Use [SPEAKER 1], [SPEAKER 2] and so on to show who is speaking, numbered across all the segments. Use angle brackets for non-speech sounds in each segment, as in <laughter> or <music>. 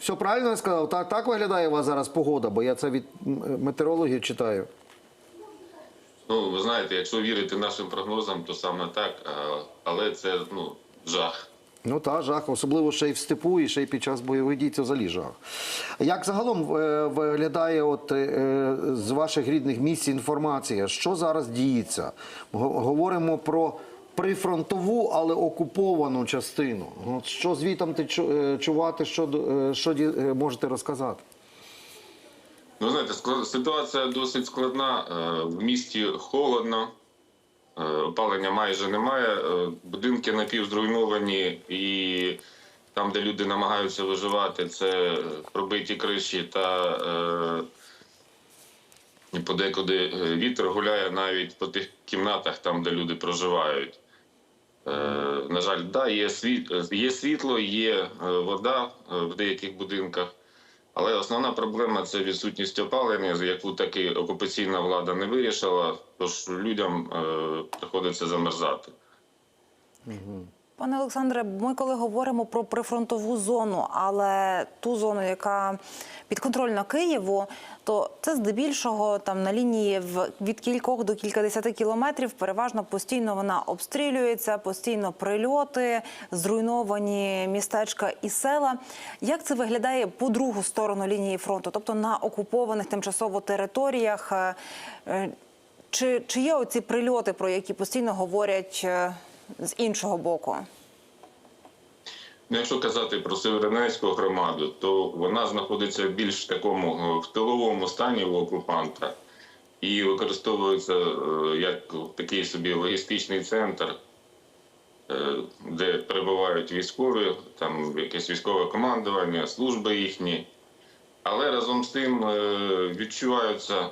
[SPEAKER 1] Все правильно я сказав? Так, так виглядає у вас зараз погода, бо я це від метеорологів читаю.
[SPEAKER 2] Ну, ви знаєте, якщо вірити нашим прогнозам, то саме так, але це ну, жах.
[SPEAKER 1] Ну та жах, особливо ще й в степу, і ще й під час бойових дій це взагалі жах. Як загалом е, виглядає от, е, з ваших рідних місць інформація, що зараз діється? Говоримо про прифронтову, але окуповану частину. Що звітом ти е, чувати, що, е, що е, можете розказати?
[SPEAKER 2] Ну, знаєте, ситуація досить складна. В місті холодно, опалення майже немає, будинки напівзруйновані, і там, де люди намагаються виживати, це пробиті криші та подекуди вітер гуляє навіть по тих кімнатах, там, де люди проживають. Е, на жаль, да, є, світ, є світло, є е, вода е, в деяких будинках. Але основна проблема це відсутність опалення, яку таки окупаційна влада не вирішила, тож людям приходиться замерзати.
[SPEAKER 3] Пане Олександре, ми коли говоримо про прифронтову зону, але ту зону, яка підконтрольна Києву, то це здебільшого там на лінії від кількох до кількадесяти кілометрів. Переважно постійно вона обстрілюється, постійно прильоти, зруйновані містечка і села. Як це виглядає по другу сторону лінії фронту, тобто на окупованих тимчасово територіях? Е, е, Чи, чи є оці прильоти, про які постійно говорять е, з іншого боку?
[SPEAKER 2] Ну, якщо казати про Северодонецьку громаду, то вона знаходиться в більш такому е, в тиловому стані у окупанта і використовується е, як такий собі логістичний центр, е, де перебувають військові, там якесь військове командування, служби їхні. Але разом з тим відчуваються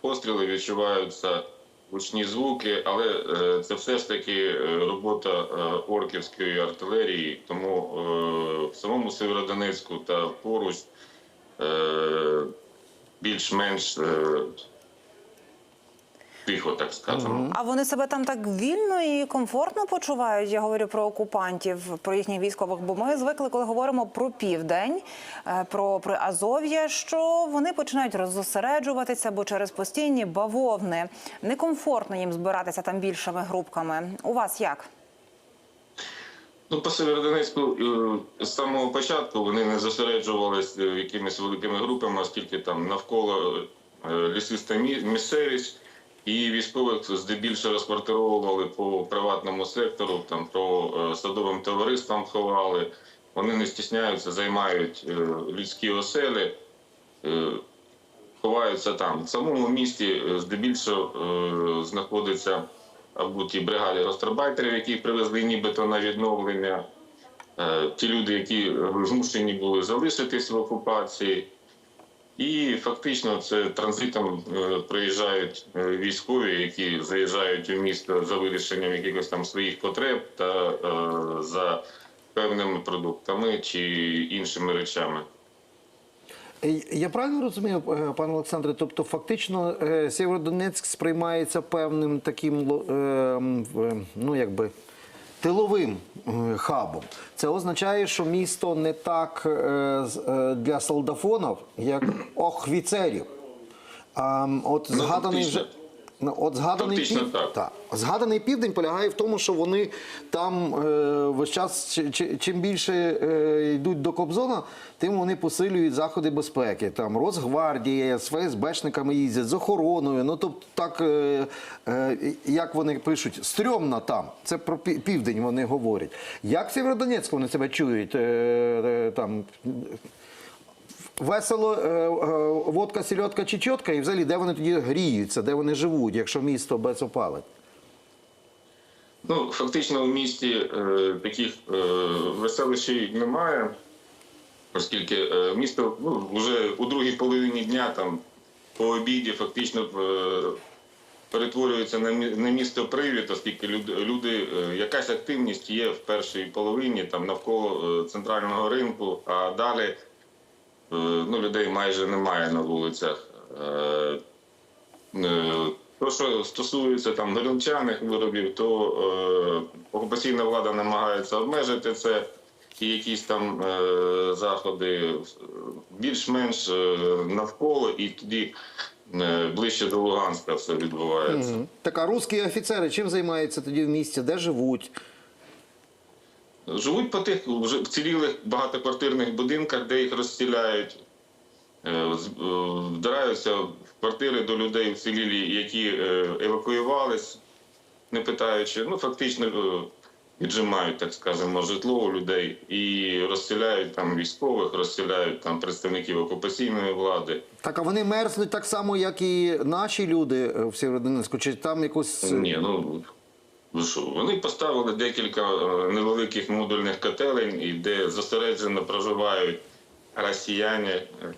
[SPEAKER 2] постріли, відчуваються гучні звуки, але е, це все ж таки е, робота е, орківської артилерії. Тому в самому Северодонецьку та поруч більш-менш тихо, так скажемо.
[SPEAKER 3] А вони себе там так вільно і комфортно почувають. Я говорю про окупантів, про їхніх військових. Бо ми звикли, коли говоримо про південь, е, про Приазов'я, що вони починають роззосереджуватися, бо через постійні бавовни некомфортно їм збиратися там більшими групками. У вас як?
[SPEAKER 2] Ну, по Северодонецьку е, з самого початку вони не зосереджувалися якимись великими групами, оскільки там навколо е, лісиста мі- місцевість, і військових здебільшого розквартировували по приватному сектору, там про е, садовим товариствам ховали. Вони не стісняються, займають е, людські оселі. е, ховаються там. В самому місті здебільшого знаходиться або ті бригади гастарбайтерів, які привезли нібито на відновлення. Ті люди, які змушені були залишитись в окупації. І фактично це транзитом е, приїжджають е, військові, які заїжджають у місто за вирішенням якихось там своїх потреб та е, за певними продуктами чи іншими речами.
[SPEAKER 1] Я правильно розумію, пане Олександре? Тобто, фактично, Сєвєродонецьк сприймається певним таким ну якби. Тиловим е, хабом. Це означає, що місто не так е, е, для солдафонів, як охвіцерів. А, от
[SPEAKER 2] Ну,
[SPEAKER 1] згаданий вже. Ну, от згаданий
[SPEAKER 2] Фактично
[SPEAKER 1] пів...
[SPEAKER 2] так.
[SPEAKER 1] Так. Згаданий південь полягає в тому, що вони там е, весь час, чи- чи- чим більше е, йдуть до Кобзона, тим вони посилюють заходи безпеки. Там Росгвардія з ФСБшниками їздять, з охороною. Ну тобто, так е, е, як вони пишуть, стрьомно там. Це про пі- південь вони говорять. Як в Сєвєродонецьку вони себе чують? Е, е, там Весело, е, е, водка, сільотка чи чотка, і взагалі де вони тоді гріються, де вони живуть, якщо місто без опалень?
[SPEAKER 2] Ну, фактично в місті е, таких е, веселищей немає, оскільки е, місто ну, вже у другій половині дня, там по обіді, фактично е, перетворюється на, місто привід, оскільки люди, е, якась активність є в першій половині там навколо центрального ринку, а далі ну, людей майже немає на вулицях. Е, Е, То, що стосується там горілчаних виробів, то е, окупаційна влада намагається обмежити це. і якісь там е, заходи е, більш-менш е, навколо, і тоді е, ближче до Луганська все відбувається.
[SPEAKER 1] Так, а русські офіцери чим займаються тоді в місті? Де живуть?
[SPEAKER 2] Живуть по тих вцілілих багатоквартирних будинках, де їх розстріляють, Е, е, вдираються в квартири до людей вцілілі, які е, евакуювались, не питаючи. Ну, фактично віджимають, так скажемо, житло у людей і розстріляють там військових, розстріляють там представників окупаційної влади.
[SPEAKER 1] Так, а вони мерзнуть так само, як і наші люди в Сєвєродонецьку? Чи там якось.
[SPEAKER 2] Ні, ну вони поставили декілька е, невеликих модульних котелень, і де зосереджено проживають росіяни е,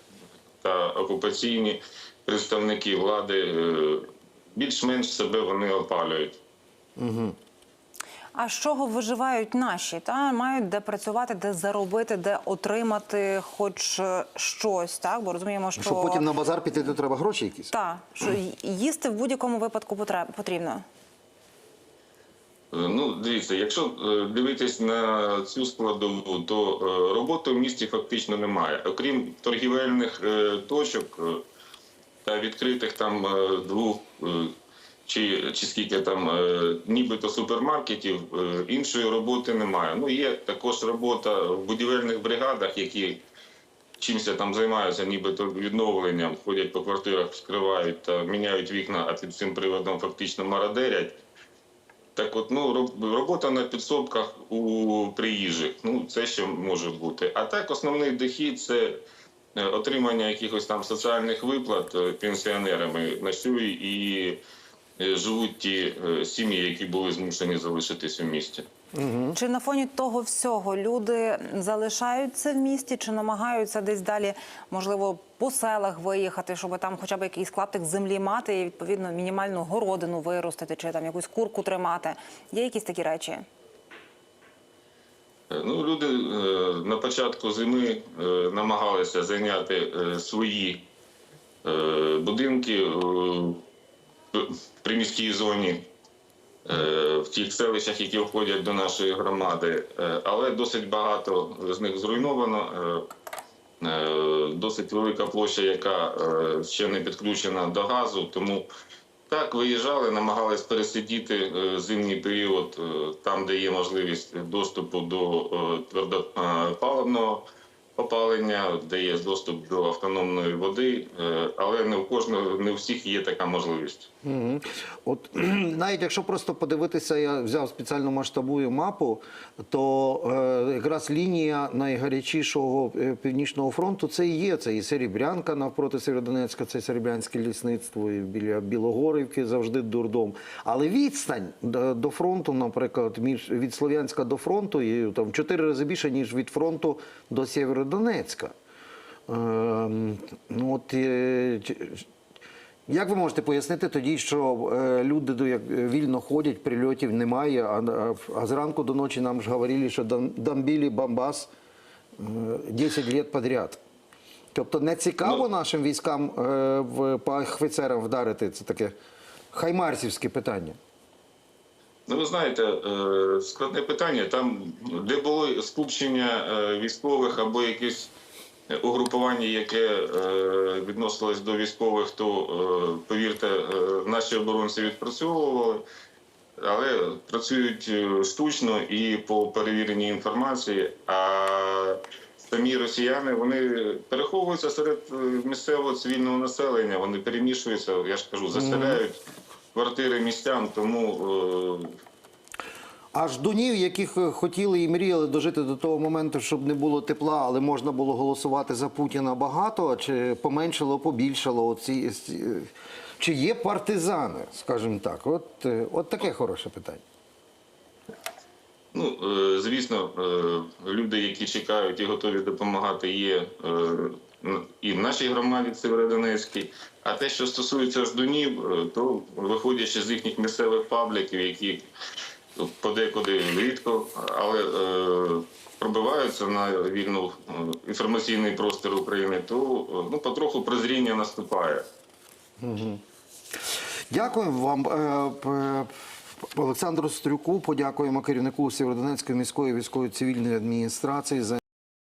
[SPEAKER 2] та окупаційні представники влади. е, Більш-менш себе вони опалюють.
[SPEAKER 3] А з чого виживають наші? Та мають де працювати, де заробити, де отримати хоч щось, так? Бо розуміємо, що,
[SPEAKER 1] Щоб потім на базар піти, то треба гроші якісь.
[SPEAKER 3] та що їсти в будь-якому випадку потреб- потрібно.
[SPEAKER 2] Е, Ну, дивіться, якщо е, дивитись на цю складову, то е, роботи в місті фактично немає. Окрім торгівельних точок та відкритих там двох чи, чи скільки там нібито супермаркетів, іншої роботи немає. Ну, є також робота в будівельних бригадах, які чимось там займаються, нібито відновленням, ходять по квартирах, вскривають та міняють вікна, а під цим приводом фактично мародерять. Так от, ну, роб- робота на підсобках у приїжджих, ну, це ще може бути. А так, основний дохід це е, отримання якихось там соціальних виплат е, пенсіонерами на що і е, живуть ті сім'ї, які були змушені залишитись у місті.
[SPEAKER 3] Чи на фоні того всього люди залишаються в місті, чи намагаються десь далі, можливо, по селах виїхати, щоб там хоча б якийсь клаптик землі мати і відповідно мінімальну городину виростити, чи там якусь курку тримати? Є якісь такі речі?
[SPEAKER 2] Е, Ну, люди е, на початку зими е, намагалися зайняти свої будинки в приміській зоні, в тих селищах, які входять до нашої громади, Е, але досить багато з них зруйновано. Е, е, Досить велика площа, яка е, ще не підключена до газу, тому так, виїжджали, намагались пересидіти е, зимній період е, там, де є можливість доступу до е, твердопаливного опалення, де є доступ до автономної води, е, але не в кожного, не у всіх є така можливість.
[SPEAKER 1] Мгм. От <clears throat> навіть якщо просто подивитися, я взяв спеціальну масштабую мапу, то е, якраз лінія найгарячішого е, північного фронту це і є. Це і Серебрянка навпроти Сєвєродонецька, це Серебрянське лісництво, і біля Білогорівки завжди дурдом. Але відстань до, фронту, наприклад, між від Слов'янська до фронту, і там чотири рази більше, ніж від фронту до Сєвєродонецька. Ем, ну, от, е, як ви можете пояснити тоді, що е, люди вільно ходять, прильотів немає, а, зранку до ночі нам ж говорили, що дамбілі Бамбас е, 10 років подряд. Тобто не цікаво
[SPEAKER 2] Ну.
[SPEAKER 1] нашим військам е, по офіцерам вдарити? Це таке хаймарсівське питання.
[SPEAKER 2] Ну, ви знаєте, е, складне питання. Там, де було скупчення е, військових або якесь угрупування, яке е, відносилось до військових, то, повірте, наші оборонці відпрацьовували, але працюють штучно і по перевіреній інформації. А самі росіяни вони переховуються серед місцевого цивільного населення, вони перемішуються, я ж кажу, заселяють квартири містян, тому е,
[SPEAKER 1] А ждунів, яких е, хотіли і мріяли дожити до того моменту, щоб не було тепла, але можна було голосувати за Путіна багато, чи поменшало, побільшало оці, ці- е, чи є партизани, скажімо так? От, от таке хороше питання.
[SPEAKER 2] Ну, звісно, люди, які чекають і готові допомагати, є і в нашій громаді Северодонецькій. А те, що стосується ждунів, е, то виходячи з їхніх місцевих пабліків, які подекуди рідко, але е, пробиваються на вільну е, інформаційний простір України, то е, ну, потроху прозріння наступає.
[SPEAKER 1] Дякую вам. Олександру Стрюку подякуємо керівнику Сєвєродонецької міської військової цивільної адміністрації за